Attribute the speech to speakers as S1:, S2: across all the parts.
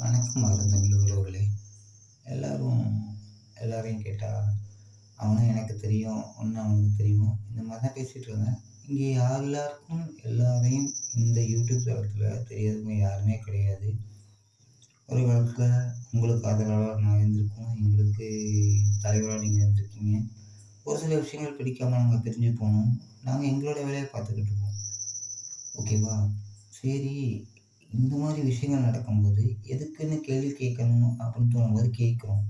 S1: வணக்கம் அருந்தமிழ் உறவுகளே எல்லோரும் எல்லோரையும் கேட்டால் அவனும் எனக்கு தெரியும் ஒன்று அவனுக்கு தெரியும். இந்த மாதிரி தான் பேசிகிட்டு இருந்தேன். இங்கே எல்லாருக்கும்? எல்லாரையும் இந்த யூடியூப் தளத்தில் தெரியாதவங்க யாருமே கிடையாது. ஒரு காலத்தில் உங்களுக்கு ஆதரவாக நான் இருந்திருக்கோம். எங்களுக்கு தலைவராக நீங்கள் இருந்திருக்கீங்க. ஒரு சில விஷயங்கள் பிடிக்காமல் நாங்கள் தெரிஞ்சு போனோம். நாங்கள் எங்களோட வேலையை பார்த்துக்கிட்டு இருக்கோம். ஓகேவா? சரி இந்த மாதிரி விஷயங்கள் நடக்கும்போது எதுக்குன்னு கேள்வி கேட்கணும் அப்படின்னு தோணும்போது கேட்குறோம்.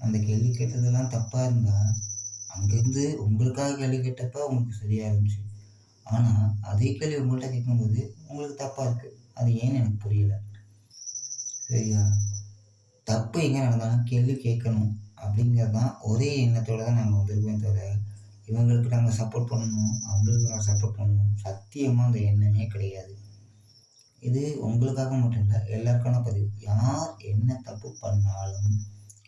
S1: அந்த கேள்வி கேட்டதெல்லாம் தப்பாக இருந்தால் அங்கேருந்து உங்களுக்காக கேள்வி கேட்டப்ப உங்களுக்கு சரியாக இருந்துச்சு. ஆனால் அதே கேள்வி உங்கள்கிட்ட கேட்கும்போது உங்களுக்கு தப்பாக இருக்குது அது ஏன்னு எனக்கு புரியல. சரியா? தப்பு எங்கே நடந்தாலும் கேள்வி கேட்கணும் அப்படிங்கிறது தான் ஒரே எண்ணத்தோடு தான் நாங்கள் வந்திருக்கோம் தவிர இவங்களுக்கு நாங்கள் சப்போர்ட் பண்ணணும் அவங்களுக்கு நாங்கள் சப்போர்ட் பண்ணணும் சத்தியமாக அந்த எண்ணமே கிடையாது. இது உங்களுக்காக மட்டும் இல்லை எல்லாருக்கான பதிவு. யார் என்ன தப்பு பண்ணாலும்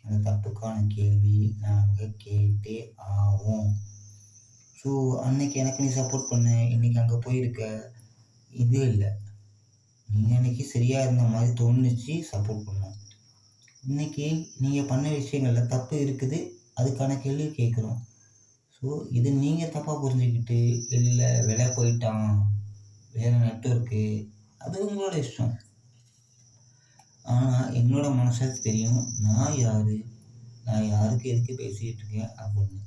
S1: அந்த தப்புக்கான கேள்வி நாங்கள் கேட்டே ஆவோம். ஸோ அன்னைக்கு எனக்கு நீ சப்போர்ட் பண்ண இன்னைக்கு அங்கே போயிருக்க. இது இல்லை. நீங்கள் அன்றைக்கி சரியாக இருந்த மாதிரி தோணுச்சு சப்போர்ட் பண்ணோம் இன்னைக்கு நீங்கள் பண்ண விஷயங்களில் தப்பு இருக்குது அதுக்கான கேள்வி கேட்குறோம் ஸோ இது நீங்கள் தப்பாக புரிஞ்சுக்கிட்டு இல்லை விலை போயிட்டான் வேறு நெட்ஒர்க்கு அது உங்களோட இஷ்டம். ஆனால் என்னோட மனசுக்கு தெரியும் நான் யார் நான் யாருக்கு எதுக்கு பேசிகிட்டு இருக்கேன் அப்படின்னு.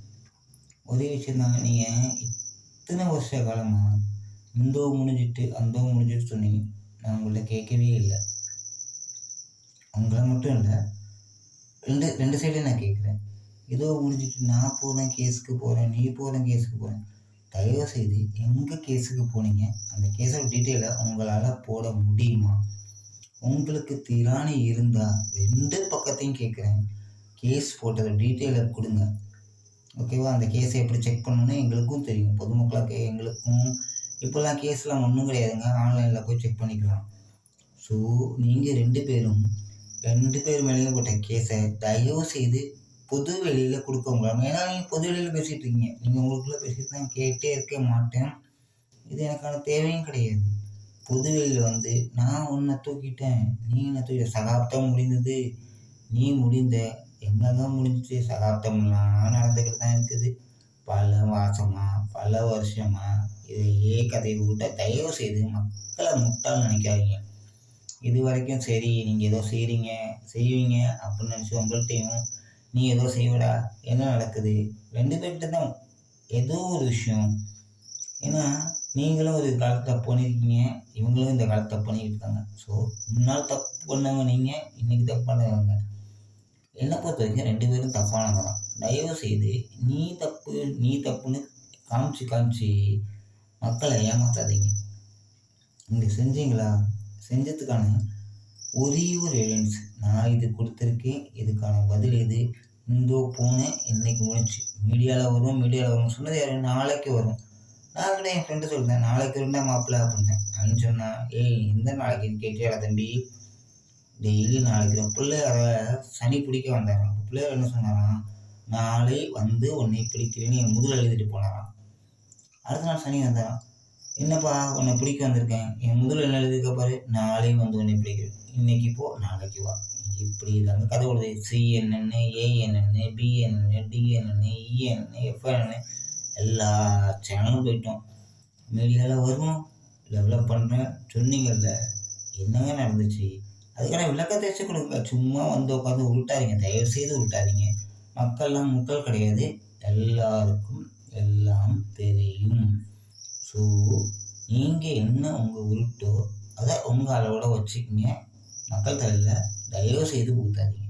S1: ஒரே விஷயம் தாங்க நீங்கள் இத்தனை வருஷ காலமாக இந்தோ முடிஞ்சிட்டு அந்த முடிஞ்சிட்டு சொன்னீங்க. நான் உங்கள்கிட்ட கேட்கவே இல்லை. உங்களை மட்டும் இல்லை ரெண்டு ரெண்டு சைடையும் நான் கேட்குறேன். ஏதோ முடிஞ்சிட்டு நான் போகிறேன் கேஸுக்கு போகிறேன் நீ போகிறேன் கேஸுக்கு போகிறேன் தயவு செய்து எங்கே கேஸுக்கு போனீங்க? அந்த கேஸோட டீட்டெயிலை உங்களால் போட முடியுமா? உங்களுக்கு திராணி இருந்தால் ரெண்டு பக்கத்தையும் கேட்குறேன். கேஸ் போட்டதை டீட்டெயிலை கொடுங்க. ஓகேவா அந்த கேஸை எப்படி செக் பண்ணணும்னு எங்களுக்கும் தெரியும். பொதுமக்களாக எங்களுக்கும் இப்போல்லாம் கேஸ்லாம் ஒன்றும் கிடையாதுங்க. ஆன்லைனில் போய் செக் பண்ணிக்கலாம். ஸோ நீங்கள் ரெண்டு பேரும் ரெண்டு பேர் மேலேயும் போட்ட கேஸை தயவு செய்து பொது வெளியில் கொடுக்க முடியாமல் ஏன்னா நீங்கள் பொது வெளியில் பேசிகிட்டு இருக்கீங்க. நீங்கள் உங்களுக்குள்ளே பேசிட்டு தான் கேட்டே இருக்க மாட்டேன். இது எனக்கான தேவையும் கிடையாது. பொது வெளியில் வந்து நான் உன்னை தூக்கிட்டேன். நீ என்ன தூக்கிட்ட. சகாப்தம் முடிந்தது. நீ முடிந்த எங்கெங்க முடிஞ்சிச்சு. சகாப்தம்லாம் நடந்துக்கிட்டு தான் இருக்குது. பல மாதமாக பல வருஷமாக இதையே கதையை விட்ட தயவு செய்து மக்களை முட்டால் நினைக்காதீங்க. இது வரைக்கும் சரி நீங்கள் ஏதோ செய்கிறீங்க செய்வீங்க அப்படின்னு நினச்சி உங்கள்கிட்டையும் நீ ஏதோ செய்வடா? என்ன நடக்குது? ரெண்டு பேர்கிட்ட தான் ஏதோ ஒரு விஷயம். ஏன்னா நீங்களும் ஒரு காலத்தை தப்பு பண்ணியிருக்கீங்க இவங்களும் இந்த காலத்தை பண்ணிக்கிட்டு இருக்காங்க. ஸோ முன்னால் தப்பு பண்ணவங்க நீங்கள் இன்றைக்கி தப்பு பண்ணவங்க. என்னை பொறுத்த வரைக்கும் ரெண்டு பேரும் தப்பானவங்க தான். தயவு செய்து நீ தப்பு நீ தப்புன்னு காமிச்சு காமிச்சு மக்களை ஏமாற்றாதீங்க நீங்கள் செஞ்சீங்களா? செஞ்சதுக்கான ஒரே ஒரு எவிடன்ஸ் நான் இது கொடுத்துருக்கேன். இதுக்கான பதில் எது? இந்தோ போனேன் இன்னைக்கு முடிஞ்சு மீடியாவில் வரும் மீடியாவில் வரும்னு சொன்னது யார்? நாளைக்கு வரும். நான் கூட என் ஃப்ரெண்டு சொல்லிட்டேன் நாளைக்கு இருந்தால் மாப்பிள்ள அப்படின்னேன் அப்படின்னு சொன்னான் ஏய் இந்த நாளைக்கு? கேட்டியா தம்பி. டெய்லி நாளைக்கு பிள்ளையார சனி பிடிக்க வந்தாராம். பிள்ளையார் என்ன சொன்னாராம்? நாளை வந்து உன்னை பிடிக்கிறேன்னு என் முதல் எழுதிட்டு போனாராம். அடுத்த நாள் சனி வந்தாராம். என்னப்பா உன்னை பிடிக்க வந்திருக்கேன்? என் முதல் என்ன எழுதிக்க பாரு? நாளையும் வந்து உன்னை பிடிக்கிறேன். இன்னைக்கு போ நாளைக்கு வா. இப்படி இதாங்க கதை விடுது சிஎன்என்னு ஏஎன்என்னு பிஎன்என்னு டிஎன்என்னு இஎன்னு எஃப்என்னு எல்லா சேனலும் போயிட்டோம். மீடியாவில் வருவோம். டெவலப் பண்ணுறேன் சொன்னீங்கல்ல என்னங்க நடந்துச்சு? அதுக்கான விளக்கத்தை வச்சு கொடுங்க. சும்மா வந்து உட்காந்து உருட்டாதீங்க. தயவு செய்து உருட்டாதீங்க. மக்கள்லாம் மக்கள் கிடையாது. எல்லாருக்கும் எல்லாம் தெரியும். ஸோ நீங்கள் என்ன உங்கள் உருட்டோ அதை உங்கள் அளவோட வச்சுக்கிங்க. மக்கள் தலையில் தயவு செய்து ஊற்றாதீங்க